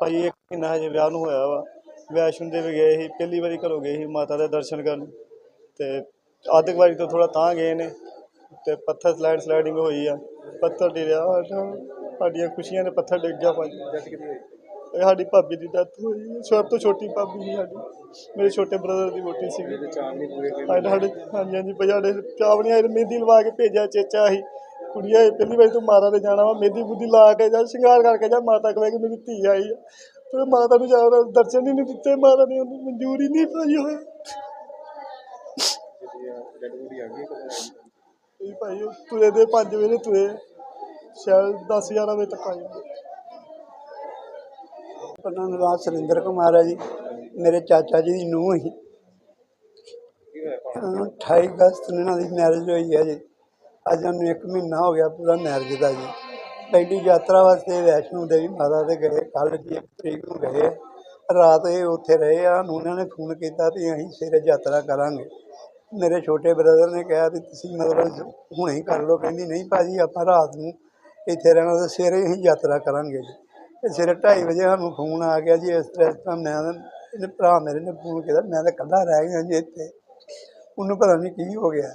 ਭਾਈ ਇੱਕ ਮਹੀਨਾ ਹਜੇ ਵਿਆਹ ਨੂੰ ਹੋਇਆ ਵਾ। ਵੈਸ਼ਨੋ ਦੇਵੀ ਗਏ ਸੀ ਪਹਿਲੀ ਵਾਰੀ ਘਰੋਂ ਗਏ ਸੀ ਮਾਤਾ ਦੇ ਦਰਸ਼ਨ ਕਰਨ। ਤੇ ਵਾਰੀ ਤੋਂ ਥੋੜਾ ਤਾਂ ਗਏ ਨੇ ਤੇ ਪੱਥਰ ਸਲਾਈਡ ਸਲਾਈਡਿੰਗ ਹੋਈ ਆ। ਪੱਥਰ ਸਾਡਾ ਸਾਡੀਆਂ ਖੁਸ਼ੀਆਂ ਦੇ ਪੱਥਰ ਡਿੱਗ ਗਿਆ ਭਾਜੀ ਇਹ ਸਾਡੀ ਭਾਬੀ ਦੀ ਡੈਥ ਹੋਈ। ਸਭ ਤੋਂ ਛੋਟੀ ਭਾਬੀ ਸੀ ਸਾਡੀ। ਮੇਰੇ ਛੋਟੇ ਬ੍ਰਦਰ ਦੀ ਵੋਟੀ ਸੀਗੀ। ਸਾਡੇ ਸਾਡੇ ਹਾਂਜੀ ਹਾਂਜੀ ਭਾਈ ਸਾਡੇ ਚਾਵਣੀਆਂ ਮਹਿੰਦੀ ਲਵਾ ਕੇ ਭੇਜਿਆ ਚੇਚਾ ਸੀ। ਕੁੜੀਆਂ ਇਹ ਪਹਿਲੀ ਵਾਰੀ ਤੂੰ ਮਾਤਾ ਦੇ ਜਾਣਾ ਵਾ ਮਹਿੰਦੀ ਬੁੱਧੀ ਲਾ ਕੇ ਜਾ, ਸ਼ਿੰਗਾਰ ਕਰਕੇ ਜਾ, ਮਾਤਾ ਕਹੇ ਕਿ ਮੇਰੀ ਧੀ ਆਈ ਆ। ਤੇ ਮਾਤਾ ਨੂੰ ਜਾ ਦਰਸ਼ਨ ਹੀ ਨਹੀਂ ਦਿੱਤੇ, ਮਾਤਾ ਨੇ ਉਹਨੂੰ ਮਨਜ਼ੂਰ ਨਹੀਂ ਪਾਈ ਹੋਇਆ ਇਹ ਭਾਈ, ਉਹ ਤੁਰੇ ਦੇ 5 ਵਜੇ ਤੁਰੇ, ਸ਼ਾਇਦ 10 11 ਵਜੇ ਤੱਕ ਆ ਜਾਂਦੇ। ਆਪਣਾ ਨਾਮ ਸੁਰਿੰਦਰ ਕੁਮਾਰ ਹੈ ਜੀ। ਮੇਰੇ ਚਾਚਾ ਜੀ ਦੀ ਨੂੰਹ ਸੀ। ਅਹ 28 ਅਗਸਤ ਨੂੰ ਇਹਨਾਂ ਦੀ ਮੈਰਿਜ ਹੋਈ ਹੈ ਜੀ। ਅੱਜ ਉਹਨੂੰ 1 ਮਹੀਨਾ ਹੋ ਗਿਆ ਪੂਰਾ ਮੈਰਿਜ ਦਾ ਜੀ। ਪਹਿਲੀ ਯਾਤਰਾ ਵਾਸਤੇ ਵੈਸ਼ਨੋ ਦੇਵੀ ਮਾਤਾ ਦੇ ਗਏ, ਕੱਲ੍ਹ ਜੀ ਇੱਕ ਤਰੀਕ ਨੂੰ ਗਏ। ਆ। ਰਾਤ ਇਹ ਉੱਥੇ ਰਹੇ ਆ ਉਹਨਾਂ ਨੇ ਫੋਨ ਕੀਤਾ ਵੀ ਅਸੀਂ ਸਵੇਰੇ ਯਾਤਰਾ ਕਰਾਂਗੇ। ਮੇਰੇ ਛੋਟੇ ਬ੍ਰਦਰ ਨੇ ਕਿਹਾ ਵੀ ਤੁਸੀਂ ਮਤਲਬ ਹੁਣੇ ਹੀ ਕਰ ਲਓ, ਕਹਿੰਦੀ ਨਹੀਂ ਭਾਜੀ, ਆਪਾਂ ਰਾਤ ਨੂੰ ਇੱਥੇ ਰਹਿਣਾ ਤੇ ਸਵੇਰੇ ਹੀ ਯਾਤਰਾ ਕਰਾਂਗੇ ਜੀ। ਤੇ ਸਵੇਰੇ 2:30 ਵਜੇ ਸਾਨੂੰ ਫੋਨ ਆ ਗਿਆ ਜੀ, ਇਸ ਤਰ੍ਹਾਂ ਇਸ ਤਰ੍ਹਾਂ ਮੈਂ ਇਹਨੇ ਭਰਾ ਮੇਰੇ ਨੇ ਫੋਨ ਕੀਤਾ, ਮੈਂ ਤਾਂ ਇਕੱਲਾ ਰਹਿ ਗਿਆ ਜੀ ਇੱਥੇ। ਉਹਨੂੰ ਪਤਾ ਨਹੀਂ ਕੀ ਹੋ ਗਿਆ।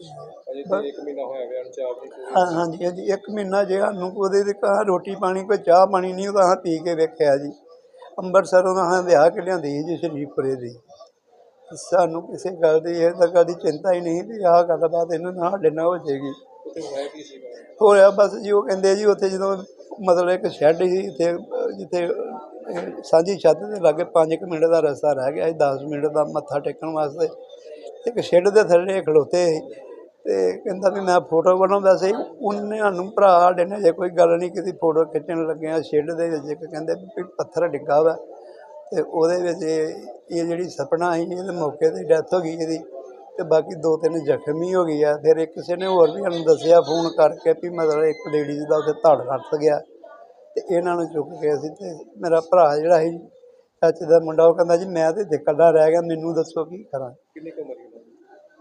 ਅਜੇ ਤੇ ਇੱਕ ਮਹੀਨਾ ਹੋਇਆ ਵਿਆਹ ਨੂੰ ਚਾਹ ਨਹੀਂ ਪੂਰੀ ਹਾਂ ਹਾਂਜੀ ਹਾਂਜੀ ਇੱਕ ਮਹੀਨਾ ਜੇ ਸਾਨੂੰ ਉਹਦੇ ਤੇ ਕਹਾ ਰੋਟੀ ਪਾਣੀ ਕੋਈ ਚਾਹ ਪਾਣੀ ਨਹੀਂ ਉਹਦਾ ਹਾਂ ਪੀ ਕੇ ਵੇਖਿਆ ਜੀ। ਅੰਮ੍ਰਿਤਸਰੋਂ ਦਾ ਹਾਂ ਵਿਆਹ ਕੇ ਲਿਆਂਦੀ ਸੀ ਜੀ ਸ਼ਰੀਫਪੁਰੇ ਦੀ। ਸਾਨੂੰ ਕਿਸੇ ਗੱਲ ਦੀ ਇਹ ਤਾਂ ਕਦੀ ਚਿੰਤਾ ਹੀ ਨਹੀਂ ਵੀ ਆਹ ਗੱਲਬਾਤ ਇਹਨੂੰ ਨਾ ਸਾਡੇ ਨਾਲ ਹੋ ਜਾਏਗੀ। ਉੱਥੇ ਹੋਇਆ ਕੀ ਸੀਗਾ ਹੋਇਆ ਬਸ ਜੀ ਉਹ ਕਹਿੰਦੇ ਜੀ ਉੱਥੇ ਜਦੋਂ ਮਤਲਬ ਇੱਕ ਸ਼ੈੱਡ ਸੀ ਇੱਥੇ ਅਹ, ਜਿੱਥੇ ਅਹ, ਸਾਂਝੀ ਛੱਤ ਦੇ ਲਾਗੇ 5 ਮਿੰਟ ਦਾ ਰਸਤਾ ਰਹਿ ਗਿਆ ਸੀ 10 ਮਿੰਟ ਦਾ ਮੱਥਾ ਟੇਕਣ ਵਾਸਤੇ। ਇੱਕ ਸ਼ੈੱਡ ਦੇ ਥੱਲੇ ਖਲੋਤੇ ਸੀ। ਤੇ ਕਹਿੰਦਾ ਵੀ ਮੈਂ ਫੋਟੋ ਬਣਾਉਂਦਾ ਸੀ, ਉਹਨੇ ਸਾਨੂੰ ਭਰਾ ਸਾਡੇ ਨੇ ਜੇ ਕੋਈ ਗੱਲ ਨਹੀਂ ਕੀਤੀ, ਫੋਟੋ ਖਿੱਚਣ ਲੱਗਿਆ ਸ਼ੇਡ ਦੇ ਵਿੱਚ, ਇੱਕ ਕਹਿੰਦੇ ਵੀ ਪੱਥਰ ਡਿੱਗਾ ਵਾ। ਤੇ ਉਹਦੇ ਵਿੱਚ ਇਹ ਇਹ ਜਿਹੜੀ ਸਪਨਾ ਸੀ, ਇਹਦੇ ਮੌਕੇ ਤੇ ਡੈਥ ਹੋ ਗਈ ਇਹਦੀ। ਤੇ ਬਾਕੀ ਦੋ ਤਿੰਨ ਜ਼ਖਮੀ ਹੋ ਗਈ ਆ। ਫਿਰ ਇੱਕ ਕਿਸੇ ਨੇ ਹੋਰ ਵੀ ਸਾਨੂੰ ਦੱਸਿਆ ਫੋਨ ਕਰਕੇ ਵੀ ਮਤਲਬ ਇੱਕ ਲੇਡੀਜ਼ ਦਾ ਉੱਥੇ ਧੜ ਰੱਟ ਗਿਆ। ਤੇ ਇਹਨਾਂ ਨੂੰ ਚੁੱਕ ਕੇ ਅਸੀਂ ਤੇ ਮੇਰਾ ਭਰਾ ਜਿਹੜਾ ਸੀ, ਚਾਚੇ ਦਾ ਮੁੰਡਾ, ਉਹ ਕਹਿੰਦਾ ਜੀ ਮੈਂ ਤੇ ਇੱਥੇ ਇਕੱਲਾ ਰਹਿ ਗਿਆ, ਮੈਨੂੰ ਦੱਸੋ ਕੀ ਕਰਾਂ। ਕਿੰਨੀ ਉਮਰ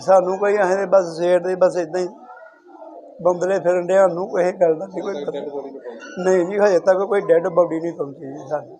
ਸਾਨੂੰ ਕੋਈ ਅਸੀਂ ਤੇ ਬਸ ਸਵੇਰ ਦੇ ਬਸ ਇਦਾਂ ਹੀ ਬੰਦਲੇ ਫਿਰਨ ਡਿਆ ਨੂੰ ਕੋਈ ਗੱਲ ਦਾ ਨਹੀਂ ਕੋਈ ਪਤਾ। ਨਹੀਂ ਜੀ, ਹਜੇ ਤੱਕ ਕੋਈ ਡੈੱਡ ਬੋਡੀ ਨਹੀਂ ਪਹੁੰਚੀ ਜੀ ਸਾਨੂੰ।